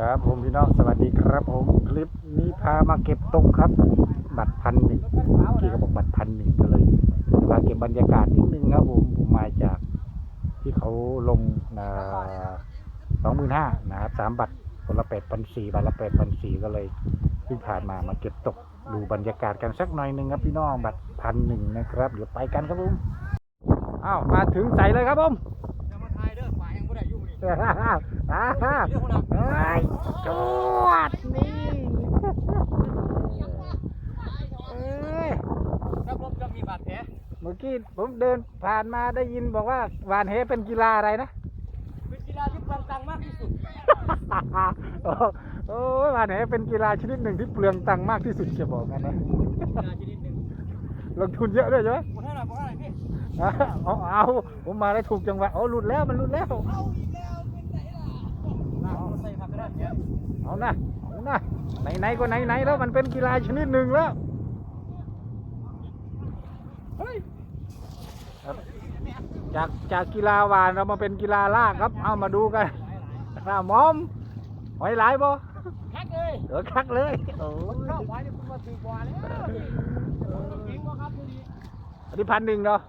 ครับผมพี่น้องสวัสดีครับผมคลิปนี้พามาเก็บตกครับ บัตรพันหนึ่งที่เขาบอกบัตรพันหนึ่งก็เลยมาเก็บบรรยากาศนิดนึงครับผมผมมาจากที่เขาลงสองหมื่นห้านะครับสามบัตรคนละแปดพันสี่บัตรละแปดพันสี่ก็เลยเพิ่งผ่านมามาเก็บตกดูบรรยากาศกันสักหน่อยหนึ่งครับพี่น้องบัตรพันหนึ่งนะครับเดี๋ยวไปกันครับผมอ้าวมาถึงใส่เลยครับผม ฮ้ยจวดนี่เอ้ยรับรบจะมีบาดแผลเมื่อกี้ผมเดินผ่านมาได้ยินบอกว่าหวานเฮเป็นกีฬาอะไรนะเป็นกีฬาที่เปลืองตังค์มากที่สุดโอ้โอ้ยหวานเฮเป็นกีฬาชนิดหนึ่งที่เปลืองตังค์มากที่สุดจะบอกกันนะกีฬาชนิดหนึ่งลงทุนเยอะด้วยใช่ไหมบ่เท่าไหร่บ่เท่าไหร่พี่อะเอาเอาผมมาได้ถูกจังหวะโอ้หลุดแล้วมันหลุดแล้ว เอาอีกแล้วเป็นไหนล่ะ เอาใส่ผักก็ได้เนี่ยเอานะเอานะไหนๆก็ไหนๆแล้วมันเป็นกีฬาชนิดหนึ่งแล้วเฮ้ยครับจากจากกีฬาหวานเรามาเป็นกีฬาลากครับ เอามาดูกันหน้ามอมหอยหลายบ่แท็กเลยเออคักเลยโอ้คนชอบไว้นี่คุณมาถือกว่าแล้วเก่งบ่ครับทีนี้อันนี้พันหนึ่งเนาะ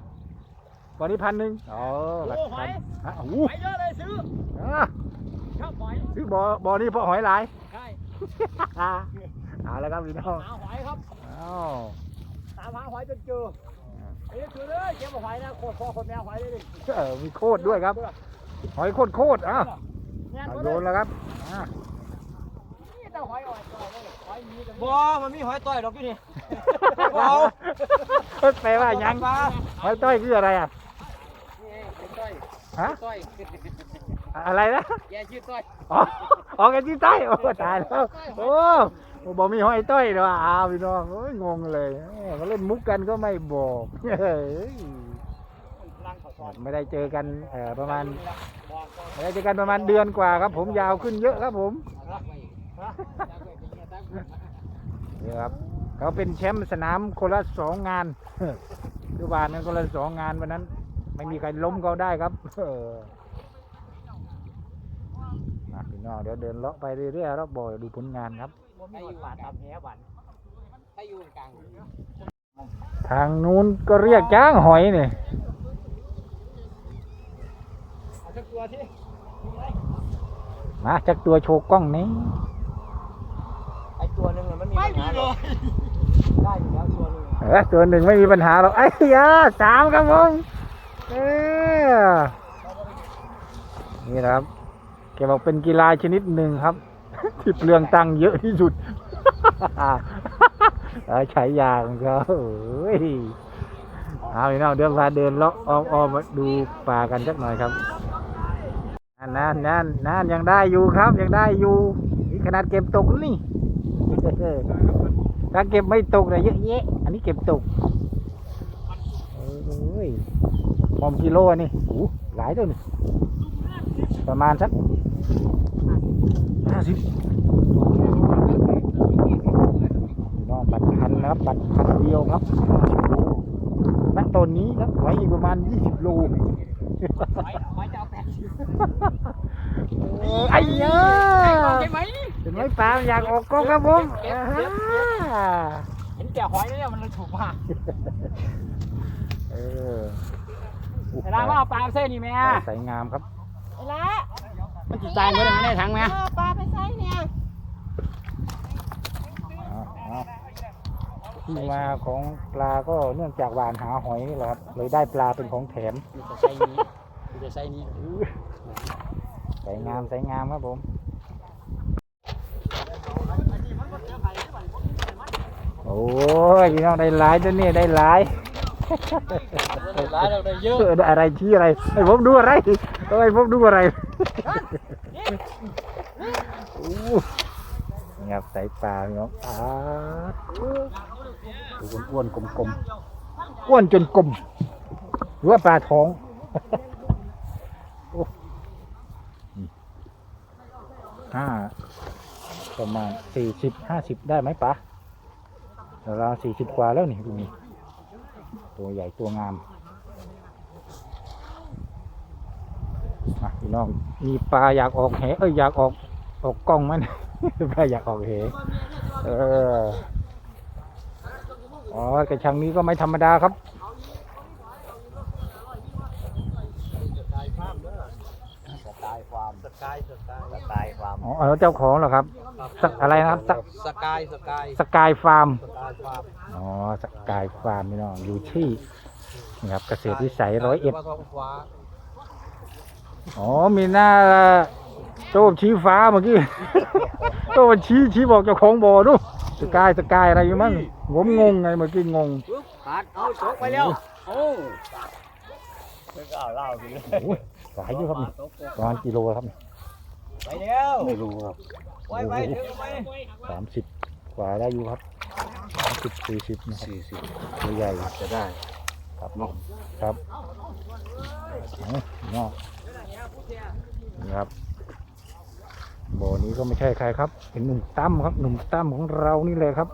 วันนี้พันหนึ่งอ๋อโอ้หอยฮะโอ้โหไปเยอะเลยซื้ออะชอบหอย ซื้อบ่อบ่อนี้เพราะหอยหลาย ใช่เอาแล้วครับพี่น้องหาหอยครับอ้าวตามหาหอยจนเจอไอ้นี่คือเลยเก็บหอยนะโคตรพ่อคนแมวหอยเลยดิเออมีโคตรด้วยครับ หอยโคตรโคตรอะงานเอาบ่โยได้นแล้วครับอะนี่แต่หอยอ่อนต่อยเลยหอยมีแต่บ่มันมีหอยต่อยดอกอยู่นี่เอาแปลว่าหยังหอยต้อยคืออะไรอะนี่เป็นต้อยฮะต้ อยอะไรนะแกชื่อต้อยอ๋อออกกันที่ใต้โอ้ตายแล้วโอ้บอกมีหอยต้อยเหรออ้าวพี่น้องโอ้ยงงเลยเอ้ยมาเล่นมุกกันก็ไม่บอกเฮ้ยร่างเขาซ้อนไม่ได้เจอกันเอ่อประมาณบอกก่อนไม่ได้เจอกันประมาณเดือนกว่าครับ ผมยาวขึ้นเยอะครับผมรักไว้ฮะรักไว้เป็นเงี้ยตั้งนี่ครับเขาเป็นแชมป์สนามคนละสองงานทุกวานนั้นคนละสองงานวันนั้น ไม่มีใครล้มเขาได้ครับ เออมาพี่น้องเดี๋ยวเดินเลาะไปเรื่อยๆรอบบ่อดูผลงานครับบ่มีหอยป่าตำแหบันถ้าอยู่กลางทางนู้นก็เรียกจ้างหอยเนี่ยเอาสักตัวที่มาจักตัวโชว์กล้องนี้ไอตัวหนึงมันมีปัญหาเลยได้อยู่แล้วตัวหนึงเออตัวหนึ่งไม่มีปัญหาหรอกไอ้ยาสามครับผมเออนี่นะครับ แกบอกเป็นกีฬาชนิดหนึ่งครับ ที่เปลืองตังค์เยอะที่สุดใช้ยาของเขาเอ้ยเอาพี่น้องเดี๋ยวพาเดินเลาะอ้อมๆมาดูป่ากันสักหน่อยครับนั่นนั่นนั่นนั่นยังได้อยู่ครับ ยังได้อยู่นี่ขนาดเก็บตกนี่ถ้าเก็บไม่ตกเลยเยอะแยะอันนี้เก็บตกโอ้ยมอมกิโลอันนี่โอ้หลายตัวนี่ประมาณสัก ห้าสิบน้องบัตรพันนะครับบัตรพันเดียวครับณตอนนี้ครับไว้อีกประมาณยี่สิบโลหอยหอยจะเอาแปดสิบไอ้เนี้ยใช่ไหมเห็นไหมปลามันอยากออกกล้องครับผมอ่าเห็นแต่หอยแล้วเนี่ยมันเลยถูกมากเออเวลาว่าเอาปลาเส้นนี่แม่ใส่งามครับไอ้ละ มันจิตตายเมื่อไหร่ไม่ได้ทั้งแม่เออปลาไปใส่เนี่ยเอาเอาที่มาของปลาก็เนื่องจากหวานหาหอยนี่แหละครับเลยได้ปลาเป็นของแถมมีแต่ไส้นี้มีแต่ไส้นี้ใส่งามใส่งามครับผมโอ้ยพี่น้องได้หลายตัวนี่ได้หลายร้ายเราได้เยอะเอออะไรที่อะไรให้ผมดูอะไรเอ้ยผมดูอะไร เงียบใส่ปลาพี่น้องอ่าดูอ้วนๆกลมๆอ้วนจนกลมหรือว่าปลาท้องห้าประมาณสี่สิบห้าสิบได้ไหมปะราวสี่สิบกว่าแล้วนี่ดูนี่ตัวใหญ่ตัวงามมา พี่น้องมีปลาอยากออกแหเอ้ยอยากออกออกกล้องไหมปลาอยากออกเหเอออ๋อกระชังนี้ก็ไม่ธรรมดาครับสไตล์ฟาร์มเด้อสไตล์ฟาร์มสกายสกายสไตล์ฟาร์มอ๋อแล้วเจ้าของเหรอครับสักอะไรนะครับสักสกายสกายสกายฟาร์มสกายฟาร์มอ๋อสกายฟาร์มพี่น้องอยู่ที่นี่ครับเกษตรวิสัยร้อยเอ็ดท้ องฟ้าอ๋อมีหน้าโจ้ชี้ฟ้าเมื่อกี้ โจ้ชี้ชี้บอกเจ้าของบ่อดูสกายสกายอะไรอยู่มั้งผมงงไงเมื่อกี้งงปึ๊บขาดเอาจกไปแล้วโอ้ไม่กล้าเล่าสิโอ้ยหลายอยู่ครับนี่ประมาณกิโลครับนี่ไปแล้วไม่รู้ครับไว้ไปถึงไปสามสิบกว่าได้อยู่ครับสามสิบสี่สิบนะครับสี่สิบตัวใหญ่จะได้ ครับเนาะครับเอาเนาะนี่ครับบ่อนี้ก็ไม่ใช่ใครครับ เป็นหนุ่มตั้มครับ หนุ่มตั้มของเรานี่เลยครับ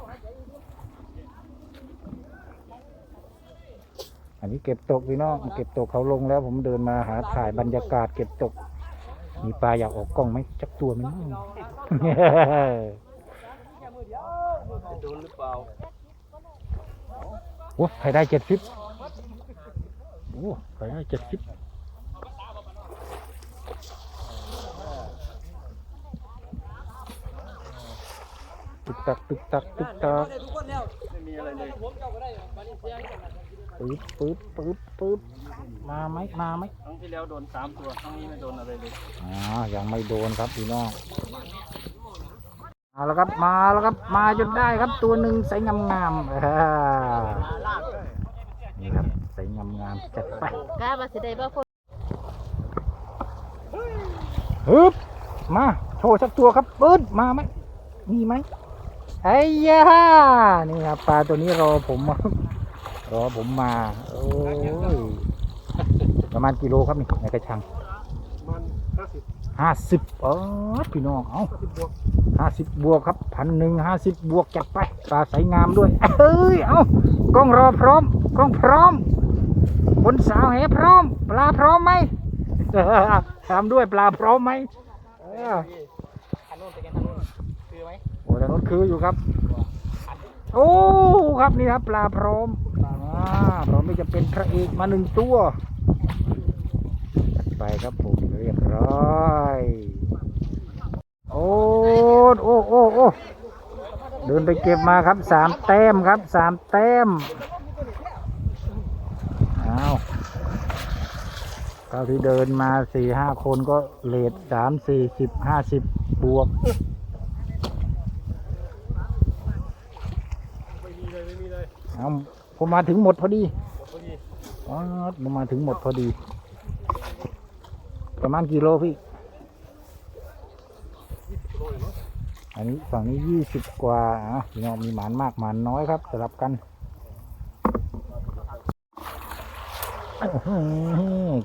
อันนี้เก็บตกพี่น้องเก็บตกเขาลงแล้ว ผมเดินมาหาถ่ายบรรยากาศ เก็บตก มีปลาอยากออกกล้องไหมจักตัวไหมจะโดนหรือเปล่าโอ้ใครได้เจ็ดสิบโอ้ใครได้เจ็ดสิบ กตักตึกตักตึกตักทุกคนแล้วไม่มีอะไรเลยผมเจ้าก็ได้บาลิเซียปึ๊บปึ๊บปึ๊บปึ๊บมาไหมมาไหมครั้งที่แล้วโดนสามตัวครั้งนี้ไม่โดนอะไรเลยอ๋อยังไม่โดนครับพี่น้องเอาแล้วครับมาแล้วครับมาจนได้ครับตัวหนึ่งใสงามๆอ่าลากเลยนี่ครับใสงามๆจัดไปกล้าว่าสิได้บ่คนฮึบมาโชว์สักตัวครับปื้ดมาไหมมีไหม ไอ้ยานี่ครับปลาตัวนี้รอผมรอผมมา โอ้ยประมาณกิโลครับนี่ในกระชังมันห้าสิบห้าสิบเออพี่น้องเอาสิบบวกห้าสิบบวกครับพันหนึ่งห้าสิบบวกจัดไปปลาใสงามด้วยเอ้ยเอากล้องรอพร้อมกล้องพร้อมบนสาวแหพร้อม ปลาพร้อมไหมถามด้วยปลาพร้อมไหมเออทางนู้นไปกันทางนู้นคือไหม โอ้แต่รถคืออยู่ครับ โอ้ครับนี่ครับ ปลาพร้อมอ่าพร้อมที่จะเป็นพระเอกมาหนึ่งตัวจัดไปครับผมเรียบร้อยโอ้โอ้โอ้โอ้เดินไปเก็บมาครับสามแต้มครับสามแต้มอ้าวเท่าที่เดินมาสี่ห้าคนก็เลทสามสี่สิบห้าสิบบวก ไม่มีเลยไม่มี เอาผมมาถึงหมดพอดีพอดีอ๋อผมมาถึงหมดพอดี ประมาณกี่โลพี่ยอันนี้ฝั่งนี้ยี่สิบกว่าอะพี่น้องมีหมานมากหมานน้อยครับสลับกัน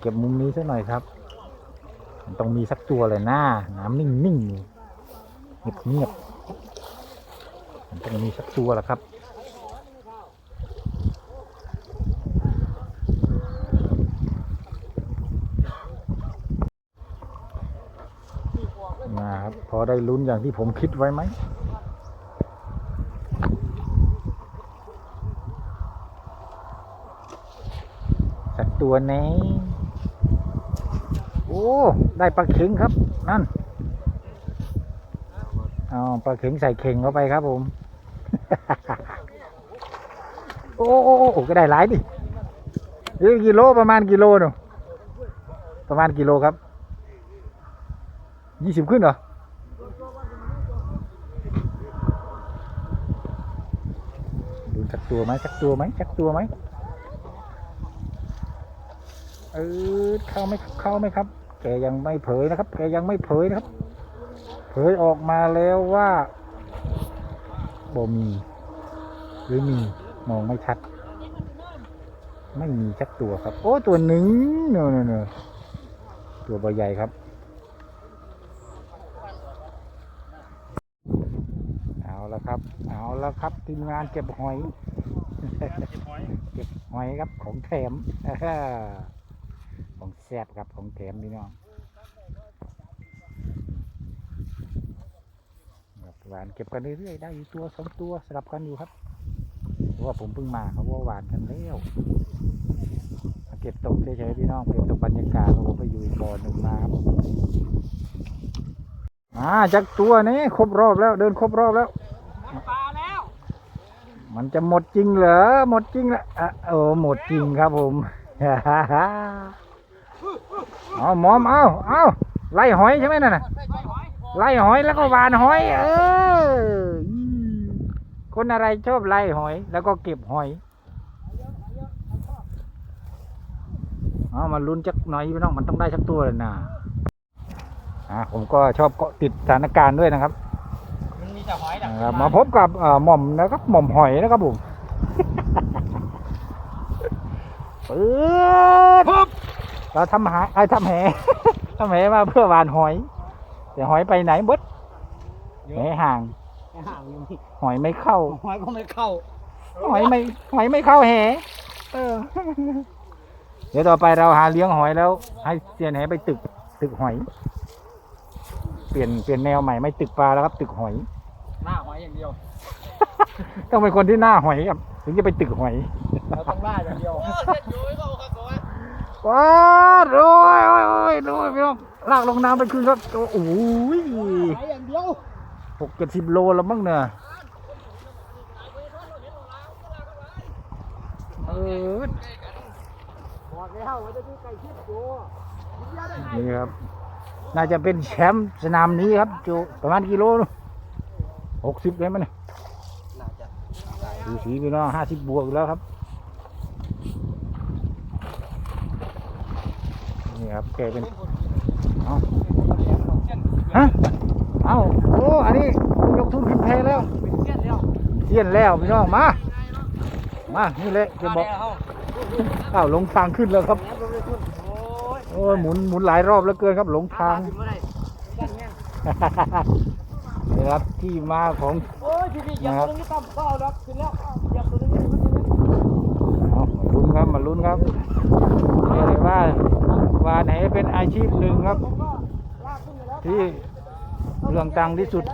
เก็บมุมนี้สักหน่อยครับ มันต้องมีสักตัวเลยนะน้ำนิ่งๆเงียบเงียบๆมันต้องมีสักตัวละครับ นะครับพ อได้ลุ้นอย่างที่ผมคิดไว้ไหมสักตัวไหนโอ้ ได้ปลาเข็งครับ นั่นเอาปลาเข็งใส่เข่งเข้าไปครับผม โอ้โอ้ก็ได้หลายดิเอ้ยกิโลประมาณกิโลหนูประมาณกิโลครับยี่สิบขึ้นเหรอ ดูสัก ตัวไหมสักตัวไหมสักตัวไหมเออเข้าไหมเข้าไหมครับ แกยังไม่เผยนะครับ แกยังไม่เผยนะครับ เผยออกมาแล้วว่าบ่มี หรือมีมองไม่ชัด ไม่มีสักตัวครับ โอ้ตัวหนึ่งเนอเนอเนอตัวใบใหญ่ครับเอาละครับ เอาละครับทีมงานเก็บหอย เก็บหอยครับของแถมของแซบครับของแถมพี่น้องหวานเก็บกันเรื่อยๆได้อยู่ตัวสองตัวสลับกันอยู่ครับเพราะว่าผมเพิ่งมาเขาว่าหวานกันแล้วมาเก็บตกเฉยๆพี่น้องเก็บตกบรรยากาศผมไปอยู่อีกบ่อหนึ่งมาครับอ่าจากตัวนี้ครบรอบแล้วเดินครบรอบแล้ว มันจะหมดจริงเหรอ หมดจริงละอะโอ้หมดจริงครับผมเอาหมอมเอาเอาไล่หอยใช่ไหมนั่นน่ะไล่หอยแล้วก็วานหอย เออคนอะไรชอบไล่หอย แล้วก็เก็บหอยเอามาลุ้นจักหน่อยพี่น้องมันต้องได้สักตัวเลยนะอ่าผมก็ชอบเกาะติดสถานการณ์ด้วยนะครับ ครับมาพบกับเอ่อหม่อมนะครับหม่อมหอยนะครับผมเปิดเราทำหาไอ้ทำแหทำแหมาเพื่อหวานหอย แต่หอยไปไหนบดแหห่างห่างอยู่นี่หอยไม่เข้า หอยก็ไม่เข้า หอยไม่หอยไม่เข้าแหเออ เดี๋ยวต่อไปเราหาเลี้ยงหอยแล้ว ให้เซียนแหไปตึก ตึกหอย เปลี่ยนเปลี่ยนแนวใหม่ไม่ตึกปลาแล้วครับ ตึกหอย หน้าหอยอย่างเดียว ต้องเป็นคนที่หน้าหอยครับถึงจะไปตึกหอยเราต้องได้อย่างเดียวว้าโรยโอ้ยโอ้ยโรยพี่น้องลากลงน้ำไปคืนครับโอ้ยหอยอย่างเดียวหกเจ็ดสิบโลแล้วมั้งเนี่ยเออบอกแล้วว่าจะดูไก่ชิดตัวนี่ครับ น่าจะเป็นแชมป์สนามนี้ครับจูประมาณกิโล หกสิบเลยมั้ยเนี่ยน่าจะดูสีพี่น้องห้าสิบบวกอยู่แล้วครับ นี่ครับแกเป็นเอาฮะเอาโอ้อันนี้ยกทุนขึ้นแพแล้วเป็นเสี้ยนแล้วเยี่ยนแล้วพี่น้องมา มานี่แหละจะบอกเอาอ้าวหลงทางขึ้นแล้วครับแล้วลงเลยคุณโอ้ยโอ้ยหมุนหมุนหลายรอบแล้วเกินครับหลงทางขึ้ นมาได้ด้านเนี้ยนี่ครับที่มาของ โอ้ยพี่พี่อย่าตัวนี้ต่ำก็เอาดอกขึ้นแล้วอย่าตัวนี้ขึ้นแล้วเอามาลุ้นครับมาลุ้นครับเรียกเลยว่าวานไหนเป็นอาชีพหนึ่งครับ ที่เรื่องตังที่สุด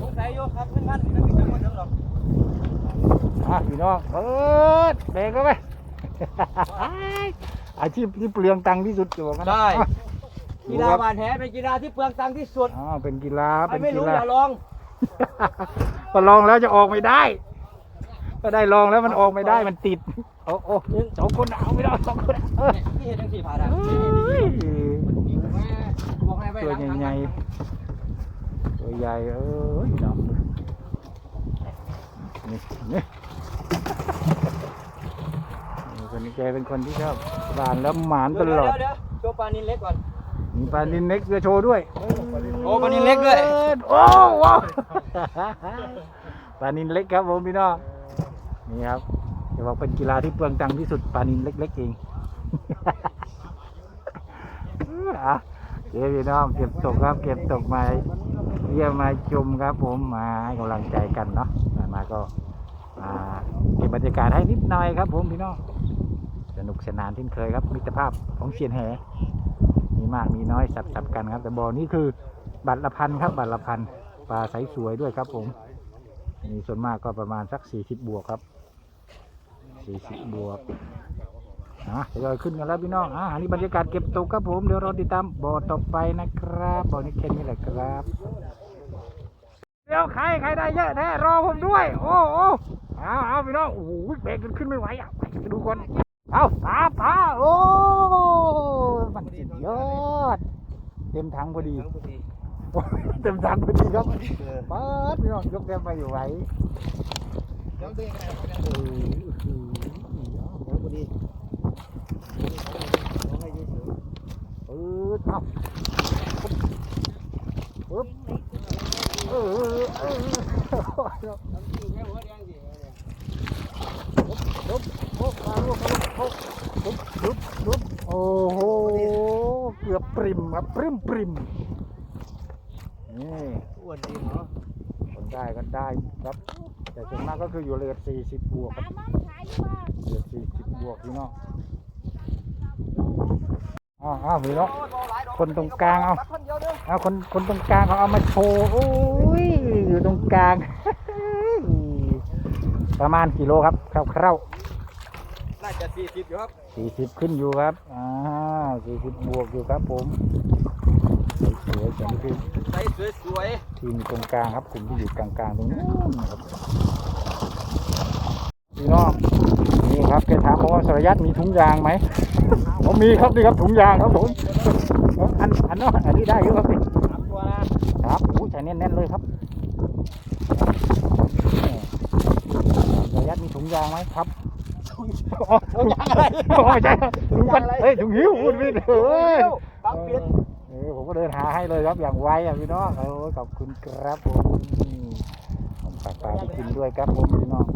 สงสัยโยครับเพื่อนท่านนั่นมีจำนวนเท่าหรอกอะพี่น้องเปิดเบรกเข้าไปอาชีพที่เปลืองตังค์ที่สุดอยู่กันได้อ่ กีฬาบานแหเป็นกีฬาที่เปลืองตังค์ที่สุดอ๋อเป็นกีฬาใครเป็นไม่กีรู้ฬาอย่าลองพอลองแล้วจะออกไม่ได้ ก็ได้ลองแล้วมันออกไม่ได้มันติดโอ้โอ้สองคนเอาไม่ได้สองคนเออที่เห็นทั้งสี่ผ่าดังเอ้ยบอกให้ไปตัวล้างใหญ่ๆตัวใหญ่เอ้ยน้องนี่นี่นี่ คนนี้แกเป็นคนที่ชอบหวานแล้วหมานตเดี๋ยวลอดเดี๋ยวโชว์ปลานินเล็กก่อน มีปลานินเล็กจะโชว์ด้วยโอ้ปลานินเล็กด้วย โอ้ว้าวปลานินเล็กครับผมพี่น้องนี่ครับจะบอกเป็นกีฬาที่เปลืองตังค์ที่สุดปลานินเล็กๆเองอะเดี๋ยวพี่น้องเก็บตกครับ เก็บตกมาเยี่ยมมาชมครับ ผมมาให้กำลังใจกันเนาะมามาก็มาเก็บบรรยากาศให้นิดหน่อยครับ ผมพี่น้องสนุกสนานเช่นเคยครับมิตรภาพของเชียนแห มีมากมีน้อยสับสับกันครับ แต่บ่อนี้คือบัตรละพันครับ บัตรละพันปลาใสสวยด้วยครับผมมีส่วนมากก็ประมาณสักสี่สิบบวกครับสี่สิบบวกนะเดี๋ยวเราขึ้นกันแล้วพี่น้องอะอันนี้บรรยากาศเก็บตกครับผมเดี๋ยวเราติดตามบ่อต่อไปนะครับบ่อนี้แค่นี้แหละครับ เดี๋ยวใครใครได้เยอะแน่รอผมด้วย โอ้โอ้เอาเอาพี่น้องโอ้โหเบรกกันขึ้นไม่ไหวอะไปดูก่อนเอาตาตาโอ้ มันสุดยอด เต็มถังพอดีโอ้ยเต็มถังพอดีครับเปิดพี่น้องยกเต็มไปอยู่ไหวเดี๋ยวเบรกเออคือเดี๋ยวพอดีเออเอาปึ๊บเออเออปึ๊บปึ๊บมาลูกมาลูกปึ๊บปึ๊บปึ๊บโอ้โห เกือบปริมครับปริมปริมนี่อ้วนดีเนาะคนได้ก็ได้ครับ แต่ส่วนมากก็คืออยู่เรือนสี่สิบบวกครับเรือนสี่สิบบวกพี่น้องอ้าวอ้าวพี่น้องคนตรงกลางเอาคนเดียวเด้อเอาคนคนตรงกลางเขาเอามาโชว์โอ้ยอยู่ตรงกลาง ประมาณกิโลครับคร่าว น่าจะสี่สิบอยู่ครับๆสี่สิบขึ้นอยู่ครับ อ่าสี่สิบบวกอยู่ครับผมสวยๆแต่นี่คือใส่สวยทีมอยู่ตรงกลางครับกลุ่มที่อยู่กลางๆตรงนู้นนะครับพี่น้องนี่ครับแกถามผมว่าสรยัตมีถุงยางไหมผมมีครับนี่ครับถุงยางครับผมอันอันนั้นอันนี้ได้อยู่ครับนี่ๆสามตัวนะครับอู้ใส่แน่นๆเลยครับสรยัตมีถุงยางไหมครับ ถุงยางอะไรโอ้ยใช่ครับถุงกันเฮ้ยถุงหิ้วพูดผิดเฮ้ยบางเปียนเออผมก็เดินหาให้เลยครับอย่างไวอะพี่น้องเออขอบคุณครับผมผมฝากปลาไปกินด้วยครับผมพี่น้อง